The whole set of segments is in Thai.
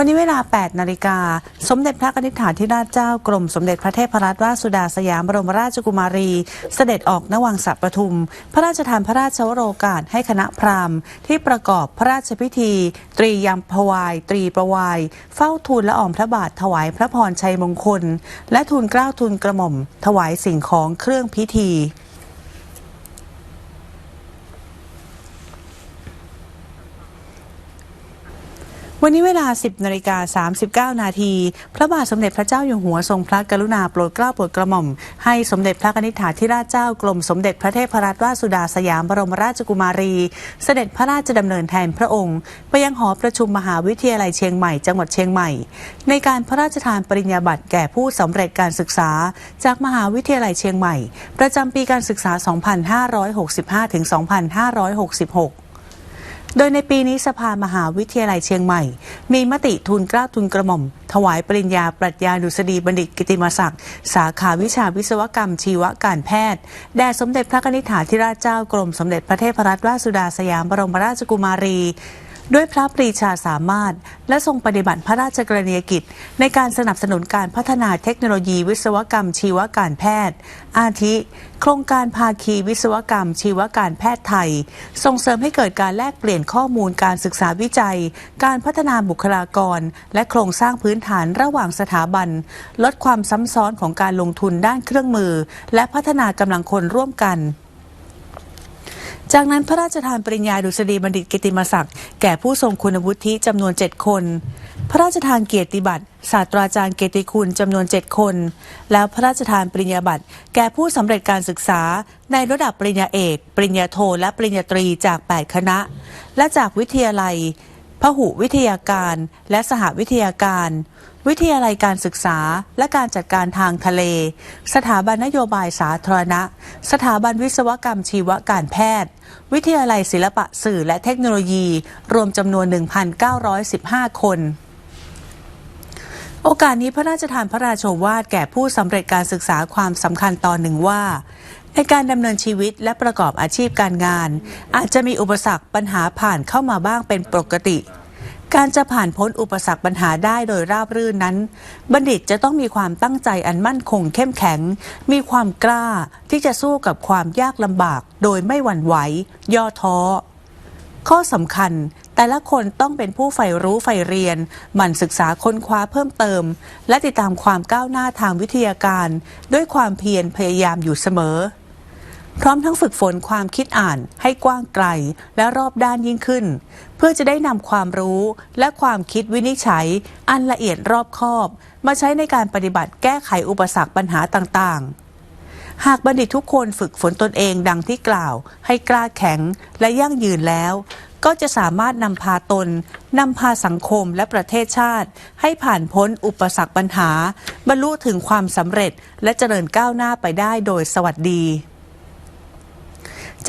วันนี้เวลา 8 นาฬิกา สมเด็จพระนิธิฐาธิราชเจ้ากรม สมเด็จพระเทพรัตนราชสุดาสยามบรมราชกุมารี เสด็จออกนวังสัปทุม พระราชทานพระราชวโรกาสให้คณะพราหมณ์ที่ประกอบพระราชพิธี ตรียมพวาย ตรีประวาย เฝ้าทูลละอองพระบาทถวายพระพรชัยมงคล และทูลเกล้าทูลกระหม่อม ถวายสิ่งของเครื่องพิธี วันนี้เวลา 10นาฬิกา39 นาที พระบาทสมเด็จพระเจ้าอยู่หัวทรงพระกรุณาโปรดเกล้าโปรดกระหม่อม ให้สมเด็จพระนิธิถาธิราชเจ้ากรมสมเด็จพระเทพรัตนราชสุดาสยามบรมราชกุมารี เสด็จพระราชดำเนินแทนพระองค์ ไปยังหอประชุมมหาวิทยาลัยเชียงใหม่จังหวัดเชียงใหม่ ในการพระราชทานปริญญาบัตรแก่ผู้สำเร็จการศึกษา จากมหาวิทยาลัยเชียงใหม่ ประจำปีการศึกษา 2565-2566 โดยในปีนี้สภามหาวิทยาลัยเชียงใหม่ มีมติทุนกล้าทุนกระหม่อม ถวายปริญญาปรัชญาดุษฎีบัณฑิตกิติมศักดิ์ สาขาวิชาวิศวกรรมชีวการแพทย์ แด่สมเด็จพระนิธิถาธิราชเจ้ากรมสมเด็จพระเทพรัตนราชสุดาสยามบรมราชกุมารี ด้วยพระปรีชาสามารถ และทรงปฏิบัติพระราชกรณียกิจ ในการสนับสนุนการพัฒนาเทคโนโลยีวิศวกรรมชีวการแพทย์ อาทิ โครงการภาคีวิศวกรรมชีวการแพทย์ไทย ส่งเสริมให้เกิดการแลกเปลี่ยนข้อมูลการศึกษาวิจัย การพัฒนาบุคลากร และโครงสร้างพื้นฐานระหว่างสถาบัน ลดความซ้ำซ้อนของการลงทุนด้านเครื่องมือ และพัฒนากำลังคนร่วมกัน จากนั้นพระราชทานปริญญาดุษฎีบัณฑิตกิติมศักดิ์แก่ผู้ทรงคุณวุฒิจำนวน 7 คน พระราชทานเกียรติบัตรศาสตราจารย์เกียรติคุณจำนวน 7 คน แล้วพระราชทานปริญญาบัตรแก่ผู้สำเร็จการศึกษา ในระดับปริญญาเอก ปริญญาโท และปริญญาตรีจาก 8 คณะ และจากวิทยาลัย พหุวิทยาการ และสหวิทยาการ วิทยาลัยการศึกษา และการจัดการทางทะเล สถาบันนโยบายสาธารณะ สถาบันวิศวกรรมชีวการแพทย์ วิทยาลัยศิลปะสื่อและเทคโนโลยี รวมจำนวน 1,915 คนโอกาสนี้พระราชทานพระราโชวาทแก่ผู้สำเร็จการศึกษาความสำคัญตอนหนึ่งว่า ในการดำเนินชีวิตและประกอบอาชีพการงาน อาจจะมีอุปสรรคปัญหาผ่านเข้ามาบ้างเป็นปกติ การจะผ่านพ้นอุปสรรคปัญหาได้โดยราบรื่นนั้น บัณฑิตจะต้องมีความตั้งใจอันมั่นคงเข้มแข็ง มีความกล้าที่จะสู้กับความยากลำบาก โดยไม่หวั่นไหว ย่อท้อ ข้อสำคัญแต่ละคนต้องเป็นผู้ใฝ่รู้ใฝ่เรียน หมั่นศึกษาค้นคว้าเพิ่มเติม และติดตามความก้าวหน้าทางวิทยาการ ด้วยความเพียรพยายามอยู่เสมอ พร้อมทั้งฝึกฝนความคิดอ่านให้กว้างไกลและรอบด้านยิ่งขึ้น เพื่อจะได้นำความรู้และความคิดวินิจฉัย อันละเอียดรอบคอบ มาใช้ในการปฏิบัติแก้ไขอุปสรรคปัญหาต่างๆ หากบัณฑิตทุกคนฝึกฝนตนเองดังที่กล่าว ให้กล้าแข็งและยั่งยืนแล้ว ก็จะสามารถนำพาตนนำพาสังคมและประเทศชาติ ให้ผ่านพ้นอุปสรรคปัญหา บรรลุถึงความสำเร็จและเจริญก้าวหน้าไปได้โดยสวัสดี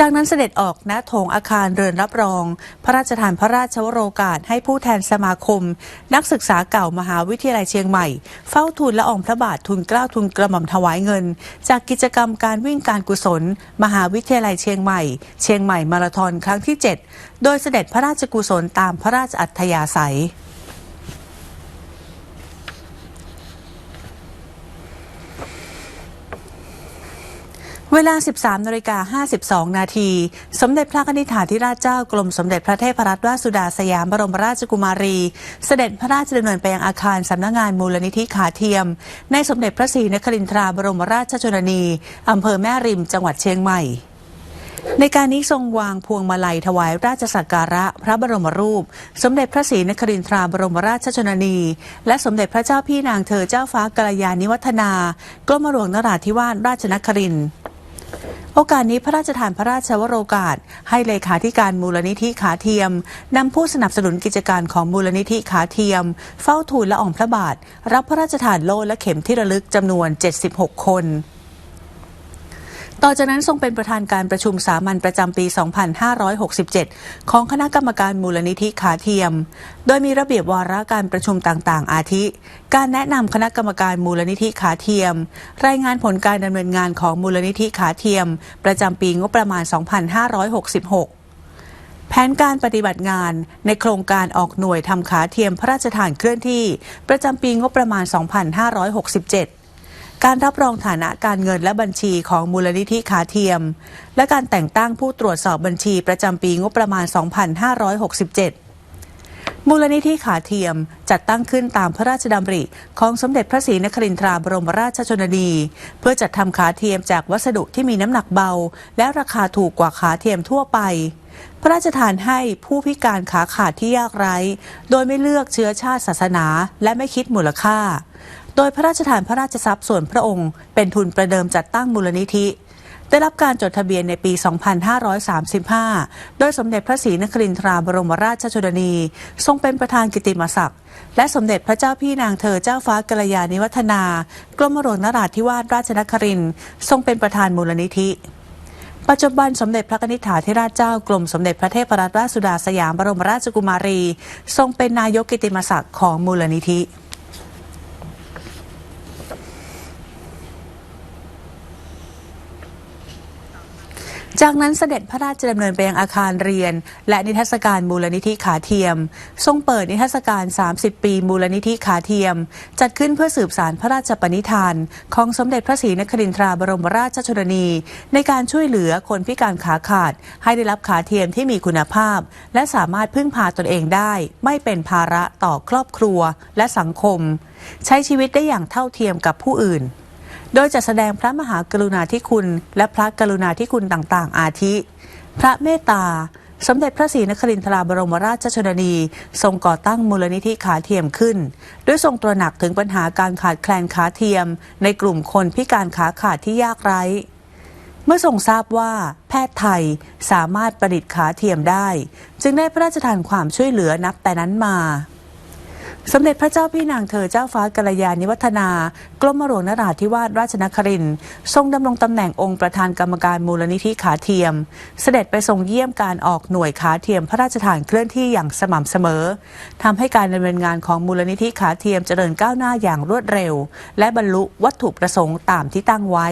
จากนั้นเสด็จออกณโถงอาคารเรือนรับรอง พระราชทานพระราชวโรกาสให้ผู้แทนสมาคม นักศึกษาเก่ามหาวิทยาลัยเชียงใหม่ เฝ้าทูลละอองพระบาททุนเกล้าทุนกระหม่อมถวายเงิน จากกิจกรรมการวิ่งการกุศล มหาวิทยาลัยเชียงใหม่ เชียงใหม่มาราธอนครั้งที่ 7 โดยเสด็จพระราชกุศลตามพระราชอัธยาศัย เวลา 13นาฬิกา52 นาที สมเด็จพระนิธิถาธิราชเจ้ากรมสมเด็จพระเทพรัตนราชสุดาสยามบรมราชกุมารี เสด็จพระราชดำเนินไปยังอาคารสำนักงานมูลนิธิขาเทียม ในสมเด็จพระศรีนครินทราบรมราชชนนีอำเภอแม่ริม จังหวัดเชียงใหม่ ในการนี้ทรงวางพวงมาลัยถวายราชสักการะพระบรมรูป สมเด็จพระศรีนครินทราบรมราชชนนี และสมเด็จพระเจ้าพี่นางเธอเจ้าฟ้ากัลยาณิวัฒนากรมหลวงนราธิวาสราชนครินทร์ โอกาสนี้พระราชทานพระราชวโรกาส ให้เลขาธิการมูลนิธิขาเทียมนำผู้สนับสนุนกิจการของมูลนิธิขาเทียม เฝ้าทูลละอองพระบาท รับพระราชทานโล่และเข็มที่ระลึกจำนวน 76 คน ต่อจากนั้นทรงเป็นประธานการประชุมสามัญประจำปี 2567 ของคณะกรรมการมูลนิธิขาเทียม โดยมีระเบียบวาระการประชุมต่างๆ อาทิ การแนะนำคณะกรรมการมูลนิธิขาเทียม รายงานผลการดำเนินงานของมูลนิธิขาเทียม ประจำปีงบประมาณ 2566แผนการปฏิบัติงานในโครงการออกหน่วยทำขาเทียมพระราชทานเคลื่อนที่ ประจำปีงบประมาณ 2567 การรับรองฐานะการเงินและบัญชีของมูลนิธิขาเทียม และการแต่งตั้งผู้ตรวจสอบบัญชีประจำปีงบประมาณ 2567 มูลนิธิขาเทียมจัดตั้งขึ้นตามพระราชดำริของสมเด็จพระศรีนครินทราบรมราชชนนี เพื่อจัดทำขาเทียมจากวัสดุที่มีน้ำหนักเบา และราคาถูกกว่าขาเทียมทั่วไปพระราชทานให้ผู้พิการขาขาดที่ยากไร้ โดยไม่เลือกเชื้อชาติศาสนา และไม่คิดมูลค่า โดยพระราชทานพระราชทรัพย์ส่วนพระองค์ เป็นทุนประเดิมจัดตั้งมูลนิธิ ได้รับการจดทะเบียนในปี 2535 โดยสมเด็จพระศรีนครินทราบรมราชชนนี ทรงเป็นประธานกิติมศักดิ์ และสมเด็จพระเจ้าพี่นางเธอเจ้าฟ้ากัลยาณิวัฒนา กรมหลวงนราธิวาสราชนครินทรงเป็นประธานมูลนิธิปัจจุบันสมเด็จพระนิษฐาธิราชเจ้ากรมสมเด็จพระเทพรัตนราชสุดาสยามบรมราชกุมารี ทรงเป็นนายกกิติมศักดิ์ของมูลนิธิ จากนั้นเสด็จพระราชดำเนินไปยังอาคารเรียน และนิทรรศการมูลนิธิขาเทียม ทรงเปิดนิทรรศการ 30 ปีมูลนิธิขาเทียม จัดขึ้นเพื่อสืบสารพระราชปณิธาน ของสมเด็จพระศรีนครินทราบรมราชชนนี ในการช่วยเหลือคนพิการขาขาด ให้ได้รับขาเทียมที่มีคุณภาพ และสามารถพึ่งพาตนเองได้ ไม่เป็นภาระต่อครอบครัวและสังคม ใช้ชีวิตได้อย่างเท่าเทียมกับผู้อื่น โดยจะแสดงพระมหากรุณาธิคุณ และพระกรุณาธิคุณต่างๆ อาทิ พระเมตตา สมเด็จพระศรีนครินทราบรมราชชนนี ทรงก่อตั้งมูลนิธิขาเทียมขึ้น ด้วยทรงตระหนักถึงปัญหาการขาดแคลนขาเทียม ในกลุ่มคนพิการขาขาดที่ยากไร้เมื่อทรงทราบว่าแพทย์ไทยสามารถประดิษฐ์ขาเทียมได้ จึงได้พระราชทานความช่วยเหลือนับแต่นั้นมา สมเด็จพระเจ้าพี่นางเธอเจ้าฟ้ากัลยาณิวัฒนา กรมหลวงนราธิวาสราชนครินทรงดำรงตำแหน่งองค์ประธานกรรมการมูลนิธิขาเทียม เสด็จไปทรงเยี่ยมการออกหน่วยขาเทียมพระราชทานเคลื่อนที่อย่างสม่ำเสมอทำให้การดำเนินงานของมูลนิธิขาเทียมเจริญก้าวหน้าอย่างรวดเร็ว และบรรลุวัตถุประสงค์ตามที่ตั้งไว้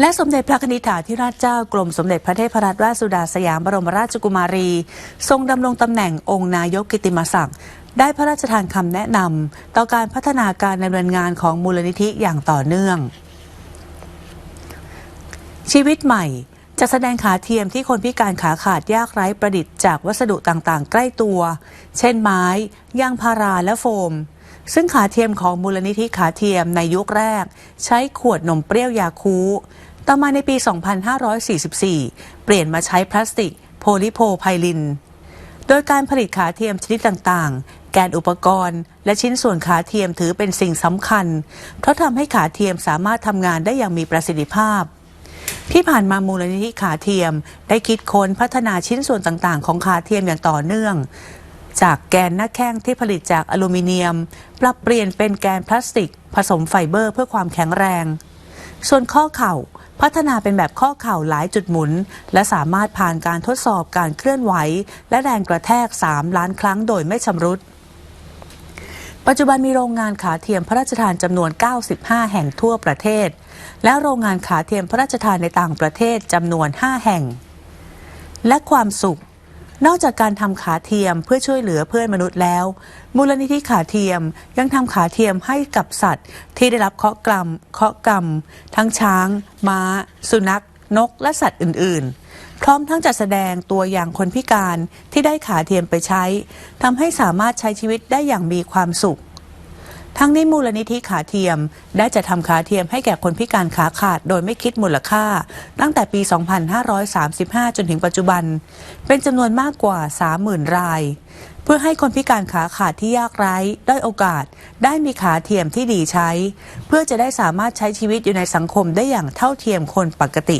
และสมเด็จพระนิธิถาธิราชเจ้ากรมสมเด็จพระเทพรัตนราชสุดาสยามบรมราชกุมารี ทรงดำรงตำแหน่งองค์นายกกิตติมศักดิ์ได้พระราชทานคำแนะนำต่อการพัฒนาการดำเนินงานของมูลนิธิอย่างต่อเนื่อง ชีวิตใหม่จะแสดงขาเทียมที่คนพิการขาขาดยากไร้ประดิษฐ์จากวัสดุต่างๆ ใกล้ตัว เช่นไม้ยางพาราและโฟม ซึ่งขาเทียมของมูลนิธิขาเทียมในยุคแรก ใช้ขวดนมเปรี้ยวยาคู ต่อมาในปี 2544 เปลี่ยนมาใช้พลาสติกโพลิโพไพลิน โดยการผลิตขาเทียมชนิดต่างๆ แกนอุปกรณ์ และชิ้นส่วนขาเทียมถือเป็นสิ่งสำคัญ เพราะทำให้ขาเทียมสามารถทำงานได้อย่างมีประสิทธิภาพที่ผ่านมามูลนิธิขาเทียม ได้คิดค้นพัฒนาชิ้นส่วนต่างๆ ของขาเทียมอย่างต่อเนื่อง จากแกนหน้าแข้งที่ผลิตจากอลูมิเนียม ปรับเปลี่ยนเป็นแกนพลาสติก ผสมไฟเบอร์เพื่อความแข็งแรง ส่วนข้อเข่า พัฒนาเป็นแบบข้อเข่าหลายจุดหมุน และสามารถผ่านการทดสอบการเคลื่อนไหว และแรงกระแทก 3 ล้านครั้งโดยไม่ชำรุด ปัจจุบันมีโรงงานขาเทียมพระราชทานจำนวน 95 แห่งทั่วประเทศ และโรงงานขาเทียมพระราชทานในต่างประเทศจำนวน 5 แห่ง และความสุข นอกจากการทำขาเทียมเพื่อช่วยเหลือเพื่อนมนุษย์แล้ว มูลนิธิขาเทียมยังทำขาเทียมให้กับสัตว์ ที่ได้รับเคราะห์กรรมเคราะห์กรรม ทั้งช้าง ม้า สุนัข นก และสัตว์อื่น ๆ พร้อมทั้งจัดแสดงตัวอย่างคนพิการที่ได้ขาเทียมไปใช้ทำให้สามารถใช้ชีวิตได้อย่างมีความสุข ทั้งนี้มูลนิธิขาเทียม ได้จะทำขาเทียมให้แก่คนพิการขาขาดโดยไม่คิดมูลค่า ตั้งแต่ปี 2535 จนถึงปัจจุบัน เป็นจำนวนมากกว่า 30,000 ราย เพื่อให้คนพิการขาขาดที่ยากไร้ได้โอกาส ได้มีขาเทียมที่ดีใช้ เพื่อจะได้สามารถใช้ชีวิตอยู่ในสังคมได้อย่างเท่าเทียมคนปกติ